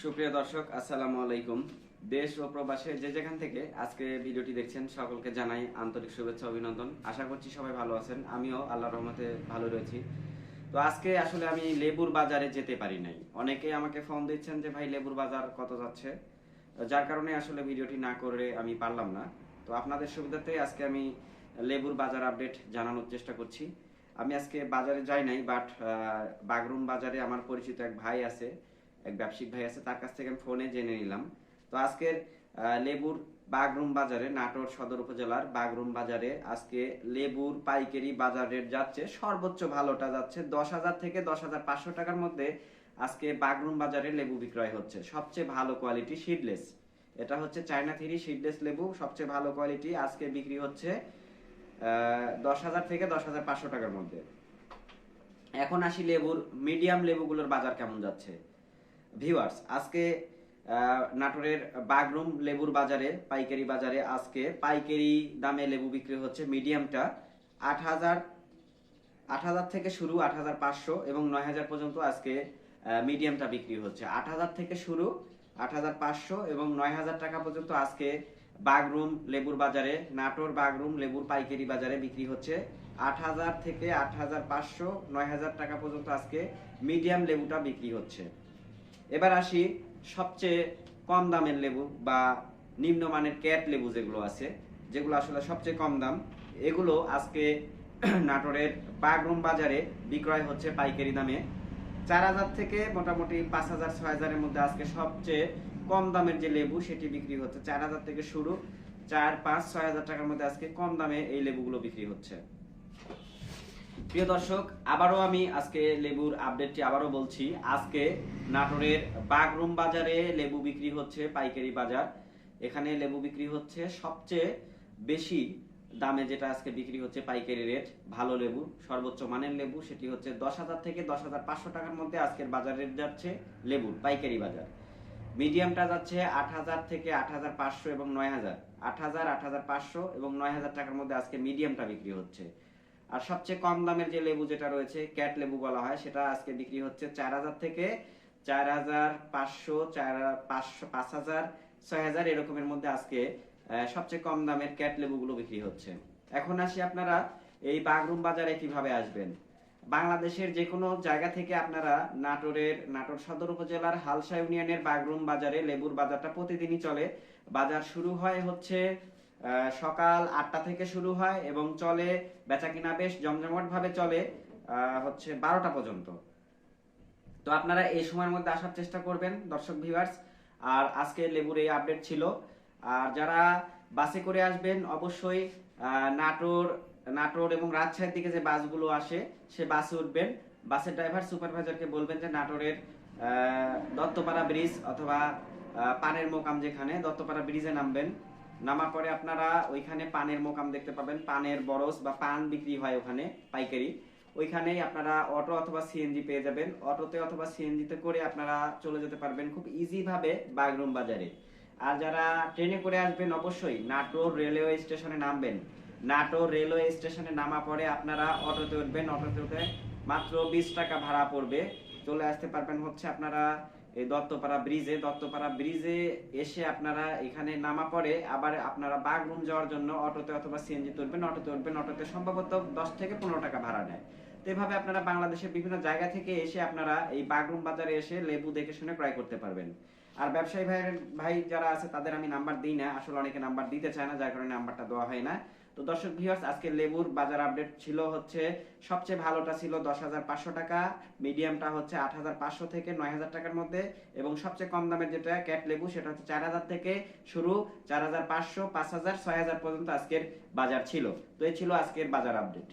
সুপ্রিয় দর্শক, আসসালামু আলাইকুম। দেশ ও প্রবাসে যে যেখান থেকে আজকে ভিডিওটি দেখছেন, সকলকে জানাই আন্তরিক শুভেচ্ছা, অভিনন্দন। আশা করছি সবাই ভালো আছেন। আমিও আল্লাহ রহমতে ভালো রয়েছি। তো আজকে আসলে আমি লেবুর বাজারে যেতে পারি নাই। অনেকে আমাকে ফোন দিচ্ছেন যে, ভাই, লেবুর বাজার কত যাচ্ছে? যার কারণে আসলে ভিডিওটি না করে আমি পারলাম না। তো আপনাদের সুবিধাতে আজকে আমি লেবুর বাজার আপডেট জানানোর চেষ্টা করছি। আমি আজকে বাজারে যাই নাই, বাট বাগরুম বাজারে আমার পরিচিত এক ভাই আছে। এক ব্যবসায়িক ভাই আছে, তার কাছ থেকে আমি ফোনে জেনে নিলাম। তো আজকের লেবুর বাগরুম বাজারে, নাটোর সদর উপজেলার বাগরুম বাজারে আজকে লেবুর পাইকারি বাজার রেট যাচ্ছে, সর্বোচ্চ ভালোটা যাচ্ছে দশ হাজার থেকে দশ হাজার পাঁচশো টাকার মধ্যে আজকে বাগরুম বাজারে লেবু বিক্রয় হচ্ছে। সবচেয়ে ভালো কোয়ালিটি সিডলেস এটা হচ্ছে চায়না থ্রি সিডলেস লেবু, সবচেয়ে ভালো কোয়ালিটি আজকে বিক্রি হচ্ছে দশ হাজার থেকে দশ হাজার পাঁচশো টাকার মধ্যে। এখন আসি লেবুর মিডিয়াম লেবুগুলোর বাজার কেমন যাচ্ছে? ভিউয়ার্স আজকে নাটোরের বাগরুম লেবুর বাজারে, পাইকারি বাজারে আজকে পাইকারি দামে লেবু বিক্রি হচ্ছে মিডিয়ামটা আট হাজার আট হাজার থেকে শুরু আট হাজার পাঁচশো এবং নয় হাজার পর্যন্ত আজকে মিডিয়ামটা বিক্রি হচ্ছে। আট হাজার থেকে শুরু আট হাজার পাঁচশো এবং নয় হাজার টাকা পর্যন্ত আজকে বাগরুম লেবুর বাজারে, নাটোর বাগরুম লেবুর পাইকারি বাজারে বিক্রি হচ্ছে আট হাজার থেকে আট হাজার পাঁচশো, নয় হাজার টাকা পর্যন্ত আজকে মিডিয়াম লেবুটা বিক্রি হচ্ছে। এবার আসি সবচেয়ে কম দামের লেবু বা নিম্নমানের ক্যাট লেবু যেগুলো আছে, যেগুলো আসলে সবচেয়ে কম দাম। এগুলো আজকে নাটোরের বাগরুম বাজারে বিক্রয় হচ্ছে পাইকারি দামে। চার হাজার থেকে মোটামুটি পাঁচ হাজার, ছয় হাজারের মধ্যে আজকে সবচেয়ে কম দামের যে লেবু সেটি বিক্রি হচ্ছে। চার হাজার থেকে শুরু, চার, পাঁচ, ছয় হাজার টাকার মধ্যে আজকে কম দামে এই লেবুগুলো বিক্রি হচ্ছে। প্রিয় দর্শক, আবারও আমি আজকে লেবুর আপডেটটি আবারও বলছি। আজকে নাটোরের বাগরুম বাজারে লেবু বিক্রি হচ্ছে, পাইকারি বাজার। এখানে লেবু বিক্রি হচ্ছে সবচেয়ে বেশি দামে যেটা আজকে বিক্রি হচ্ছে পাইকারি রেট। ভালো লেবু, সর্বোচ্চ মানের লেবু, সেটি হচ্ছে দশ হাজার থেকে দশ হাজার পাঁচশো টাকার মধ্যে আজকের বাজার রেট যাচ্ছে লেবুর, পাইকারি বাজার। মিডিয়ামটা যাচ্ছে আট হাজার থেকে আট হাজার পাঁচশো এবং নয় হাজার। আট হাজার আট হাজার পাঁচশো এবং নয় হাজার টাকার মধ্যে আজকে মিডিয়ামটা বিক্রি হচ্ছে। আর সবচেয়ে কম দামের যে লেবু যেটা রয়েছে, ক্যাট লেবু বলা হয়, সেটা আজকে বিক্রি হচ্ছে চার হাজার থেকে চার হাজার পাঁচশো, চার পাঁচশো, পাঁচ হাজার, ছয় হাজার এরকমের মধ্যে আজকে সবচেয়ে কম দামের ক্যাট লেবুগুলো বিক্রি হচ্ছে। এখন আসি আপনারা এই বাগরুম বাজারে কীভাবে আসবেন? বাংলাদেশের যে কোনো জায়গা থেকে আপনারা নাটোরের, নাটোর সদর উপজেলার হালসা ইউনিয়নের বাগরুম বাজারে লেবুর বাজারটা প্রতিদিনই চলে। বাজার শুরু হয় হচ্ছে সকাল আটটা থেকে শুরু হয় এবং চলে বেচা কিনা বেশ জমজমট ভাবে চলে হচ্ছে বারোটা পর্যন্ত। তো আপনারা এই সময়ের মধ্যে আসার চেষ্টা করবেন, দর্শক ভিভার্স আর আজকে লেবুর এই আপডেট ছিল। আর যারা বাসে করে আসবেন, অবশ্যই নাটোর নাটোর এবং রাজশাহীর দিকে যে বাসগুলো আসে, সে বাসে উঠবেন। বাসের ড্রাইভার সুপারভাইজারকে বলবেন যে নাটোরের দত্তপাড়া ব্রিজ অথবা পানের মোকাম যেখানে, দত্তপাড়া ব্রিজে নামবেন। নামার পরে আপনারা ওইখানে পানের মোকাম দেখতে পাবেন। পানের বরস বা পান বিক্রি হয় ওখানে, পাইকারি। ওইখানেই আপনারা অটো অথবা সিএনজি পেয়ে যাবেন। অটোতে অথবা সিএনজিতে করে আপনারা চলে যেতে পারবেন খুব ইজি ভাবে বাগরুম বাজারে। আর যারা ট্রেনে করে আসবেন অবশ্যই নাটোর রেলওয়ে স্টেশনে নামবেন। নাটোর রেলওয়ে স্টেশনে নামা পরে আপনারা অটোতে উঠবেন। অটোতে উঠে মাত্র বিশ টাকা ভাড়া পড়বে। চলে আসতে পারবেন হচ্ছে আপনারা এই দত্তপাড়া ব্রিজে দত্তপাড়া ব্রিজে এসে আপনারা এখানে নামা পরে আবার আপনারা বাগরুম যাওয়ার জন্য অটোতে অথবা সিএনজি তুলবেন, অটোতে উঠবেন। অটোতে সম্ভবত দশ থেকে পনেরো টাকা ভাড়া নেয়। তো এভাবে আপনারা বাংলাদেশের বিভিন্ন জায়গা থেকে এসে আপনারা এই বাগরুম বাজারে এসে লেবু দেখে শুনে ক্রয় করতে পারবেন। আর ব্যবসায়ী ভাই ভাই যারা আছে তাদের আমি নাম্বার দিই না। আসলে অনেকে নাম্বার দিতে চায় না, যার কারণে নাম্বারটা দেওয়া হয় না। তো দর্শক ভিউয়ার্স আজকে লেবুর বাজার আপডেট ছিল হচ্ছে, সবচেয়ে ভালোটা ছিল দশ হাজার পাঁচশো টাকা মিডিয়ামটা হচ্ছে আট হাজার পাঁচশো থেকে নয় হাজার টাকার মধ্যে, এবং সবচেয়ে কম দামের যেটা ক্যাট লেবু, সেটা হচ্ছে চার হাজার থেকে শুরু চার হাজার পাঁচশো, পাঁচ হাজার, ছয় হাজার পর্যন্ত আজকের বাজার ছিল। তো এই ছিল আজকের বাজার আপডেট